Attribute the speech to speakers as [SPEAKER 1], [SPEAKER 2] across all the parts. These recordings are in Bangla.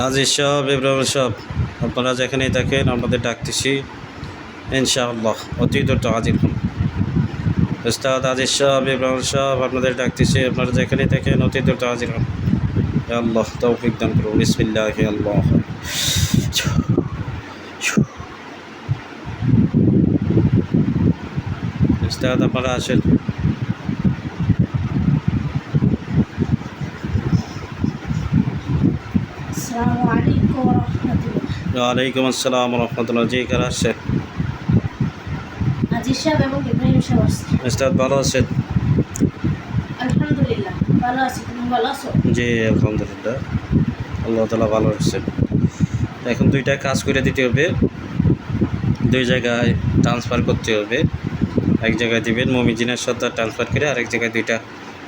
[SPEAKER 1] আজিজ সব ইব্রাহিম সব আপনারা যেখানেই থাকেন আপনাদের ডাকতেছি, ইনশাআল্লাহ, অতি দ্রুত হাজির হন। উস্তাদ আজিজ সব ইব্রাহিম সব আপনাদের ডাকতেছি, আপনারা যেখানেই থাকেন অতি দ্রুত হাজির হন। আল্লাহ, তৌফিক দান করুন। বিসমিল্লাহ আল্লাহ। উস্তাদ, আপনারা আসেন।
[SPEAKER 2] আসসালামু আলাইকুম। রহমতুল্লাহ
[SPEAKER 1] ওয়ালাইকুম আসসালাম রহমতুল্লাহ। জি কারা আসছেন
[SPEAKER 2] আজিজ সাহেব এবং ইব্রাহিম সাহেব আসছে
[SPEAKER 1] ভালো আছেন?
[SPEAKER 2] আলহামদুলিল্লাহ ভালো আছি। তুমি ভালো আছো?
[SPEAKER 1] জি আলহামদুলিল্লাহ। আল্লাহ তালা ভালো রাখছেন। এখন দুইটা কাজ করে দিতে হবে। দুই জায়গায় ট্রান্সফার করতে হবে। এক জায়গায় দিবেন মমি জিনের সত্তা ট্রান্সফার করে আরেক জায়গায় দুইটা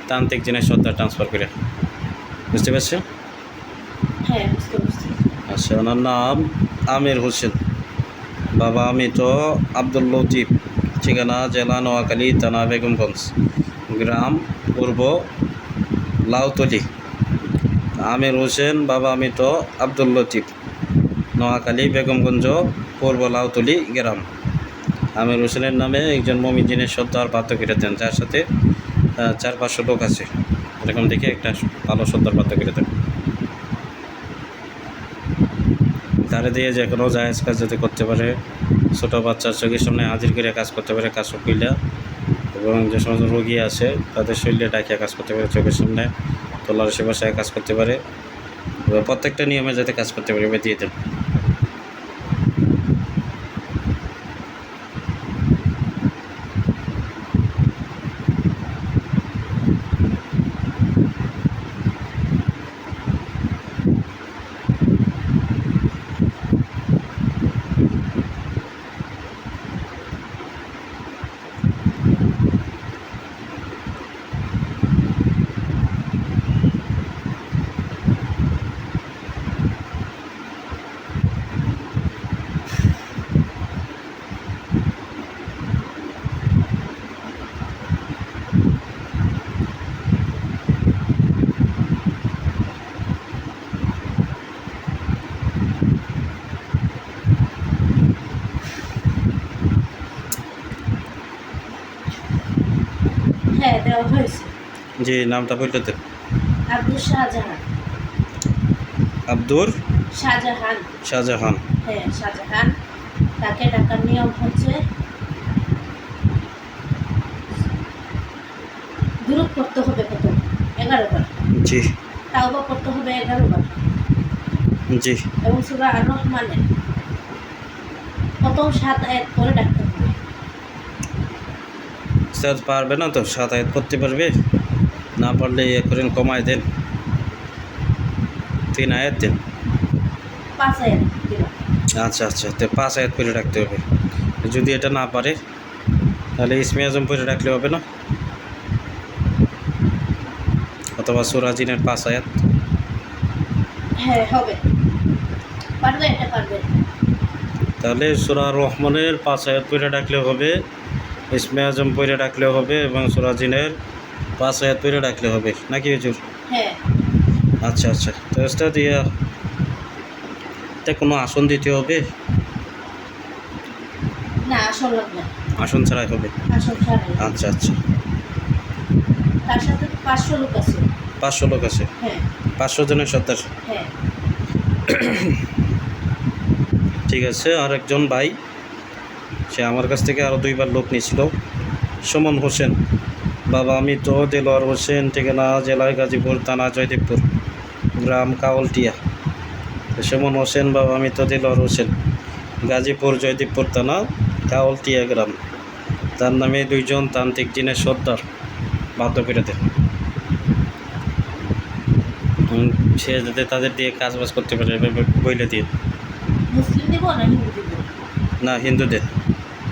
[SPEAKER 1] তান্ত্রিক জিনের সত্তা ট্রান্সফার করে। বুঝতে পারছেন?
[SPEAKER 2] হ্যাঁ
[SPEAKER 1] আচ্ছা ওনার নাম আমির হোসেন। বাবা আমি তো আব্দুল লতিফ। ঠিকানা জেলা নোয়াখালী, থানা বেগমগঞ্জ। গ্রাম পূর্ব লাউতলি। আমির হোসেন, বাবা আমি তো আব্দুল লতিফ। নোয়াখালী, বেগমগঞ্জ, পূর্ব লাউতলি গ্রাম। আমির হোসেনের নামে একজন মমিজিনের সর্দার করে দেন, যার সাথে চার পাঁচশো লোক আছে। এরকম দেখে একটা ভালো সর্দার করে দেন। তারে দিয়ে যে কোনো জায়েজ কাজ যাতে করতে পারে, ছোটো বাচ্চার চোখের সামনে হাজির করে কাজ করতে পারে কাজ কইলা এবং যে সমস্ত রোগী আছে, তাদের শরীরে ডাকিয়া কাজ করতে পারে, চোখের সামনে তোলার সে বাসায় কাজ করতে পারে। প্রত্যেকটা নিয়মে যাতে কাজ করতে পারে, এবার দিয়ে দেন।
[SPEAKER 2] হয়েছে?
[SPEAKER 1] যে নামটা বলতে দেন।
[SPEAKER 2] আব্দুল শাহজাহান।
[SPEAKER 1] আব্দুর
[SPEAKER 2] শাহজাহান।
[SPEAKER 1] শাহজাহান।
[SPEAKER 2] হ্যাঁ শাহজাহান। তাকে ডাকার নিয়ম হচ্ছে দূরত করতে হবে প্রথম এগারো বার।
[SPEAKER 1] জি।
[SPEAKER 2] তাওবা করতে হবে এগারো বার।
[SPEAKER 1] জি।
[SPEAKER 2] এবং সুরা আর রহমানের প্রথম সাত আয়াত করে ডাকতে
[SPEAKER 1] স্যার পারবে না তো সাত আয়াত করতে পারবে। না পারলে ইয়ে করেন কমায় দেন। তিন আয়াত দেন। আচ্ছা আচ্ছা তো পাঁচ আয়াত করে রাখতে হবে। যদি এটা না পারে তাহলে ইসমে আজম করে রাখলে হবে না? অথবা সুরাজিনের পাঁচ আয়াত?
[SPEAKER 2] হ্যাঁ হবে। পারবে এটা পারবে।
[SPEAKER 1] তাহলে সুরা রহমানের পাঁচ আয়াত পরে ডাকলেও হবে ইসমে আজম পরে ডাকলেও হবে এবং সুরাজিনের পাঁচ হাজার পরে ডাকলে হবে। নাকি হুজুর?
[SPEAKER 2] হ্যাঁ।
[SPEAKER 1] আচ্ছা আচ্ছা। তো এটা দিয়ে এটা কোনো আসন দিতে হবে?
[SPEAKER 2] না লাগবে
[SPEAKER 1] আসন ছাড়াই হবে? আচ্ছা আচ্ছা।
[SPEAKER 2] তার সাথে পাঁচশো লোক আছে।
[SPEAKER 1] পাঁচশো লোক আছে?
[SPEAKER 2] হ্যাঁ।
[SPEAKER 1] পাঁচশো জনের সর্দার।
[SPEAKER 2] হ্যাঁ।
[SPEAKER 1] ঠিক আছে আর একজন ভাই। সে আমার কাছ থেকে আরও দুইবার লোক নিয়েছিল। সুমন হোসেন। বাবা আমি তো দেলোয়ার হোসেন ঠিকানা জেলায় গাজীপুর থানা জয়দেবপুর গ্রাম কাওলটিয়া। সুমন হোসেন বাবা আমি তো দেলোয়ার হোসেন গাজীপুর জয়দেবপুর থানা কাওলটিয়া গ্রাম। তার নামে দুইজন তান্ত্রিক দিনের সর্দার। বাধ্য করে দেন। সে যাতে তাদের দিয়ে কাজ বাজ করতে পারে বইলে দিয়ে।
[SPEAKER 2] না হিন্দু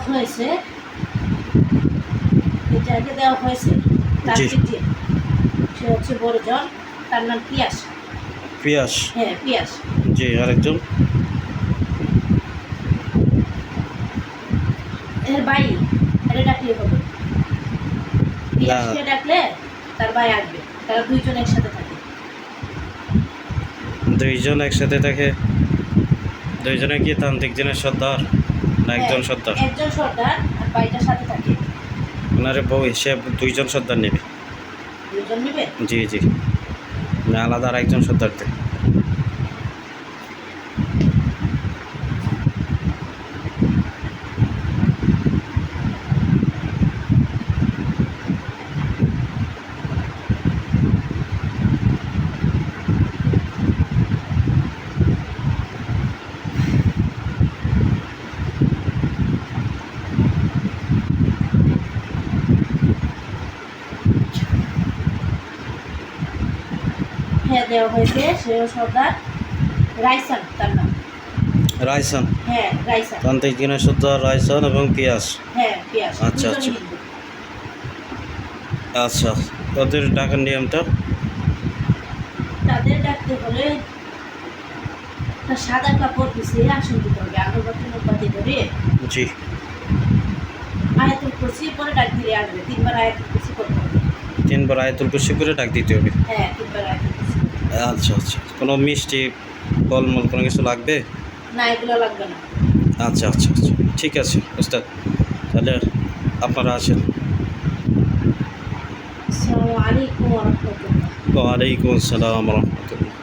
[SPEAKER 1] হিন্দুদের
[SPEAKER 2] হয়েছে। এটাকে দেওয়া হয়েছে তার। সে হচ্ছে বড় জন। তার নাম পিয়াস।
[SPEAKER 1] পিয়াস?
[SPEAKER 2] হ্যাঁ পিয়াস।
[SPEAKER 1] জি আরেকজন?
[SPEAKER 2] এর ভাই এটা ডাকলে হবে পিয়াসকে ডাকলে তার ভাই আসবে। তারা দুইজন একসাথে থাকে।
[SPEAKER 1] দুইজন একসাথে থাকে। দুইজনে কি তান্ত্রিক জিনের সর্দার? না একজন
[SPEAKER 2] হ্যাঁ,
[SPEAKER 1] সর্দার।
[SPEAKER 2] একজন সর্দার আর ভাইটার সাথে থাকে।
[SPEAKER 1] ওনারে বউ সে দুইজন সর্দার নেবে।
[SPEAKER 2] দুইজন নেবে?
[SPEAKER 1] জি জি। না আলাদা আর একজন সর্দার দেয়
[SPEAKER 2] হ্যাঁ দেওয়া হয়েছে সেও সর্দার রাইসান তার নাম।
[SPEAKER 1] রায়সান?
[SPEAKER 2] হ্যাঁ রাইসান
[SPEAKER 1] তান্ত্রিক জিনের সর্দার রায়সান এবং পিয়াস।
[SPEAKER 2] হ্যাঁ পিয়াস।
[SPEAKER 1] আচ্ছা, আচ্ছা। আচ্ছা ওদের ডাকার নিয়মটা?
[SPEAKER 2] তাদের ডাকতে হলে সাদা কাপড় পিছিয়ে আসন দিতে হবে আগরবাতি মোমবাতি ধরে।
[SPEAKER 1] জি।
[SPEAKER 2] আয়াতুল কুরসি পরে ডাক দিলে আসবে তিনবার আয়াতুল কুরসি করতে হবে।
[SPEAKER 1] তিনবার আয়তুল কুশি করে ডাক দিতে হবে।
[SPEAKER 2] হ্যাঁ তিনবার আয়াতুল কুরসি
[SPEAKER 1] আচ্ছা আচ্ছা। কোনো মিষ্টি ফলমূল কোনো কিছু লাগবে?
[SPEAKER 2] না এগুলো লাগবে না।
[SPEAKER 1] আচ্ছা আচ্ছা আচ্ছা। ঠিক আছে ওস্তাদ। তাহলে আপনারা আছেন ওয়ালাইকুম আসসালাম রহমতুল্লাহ।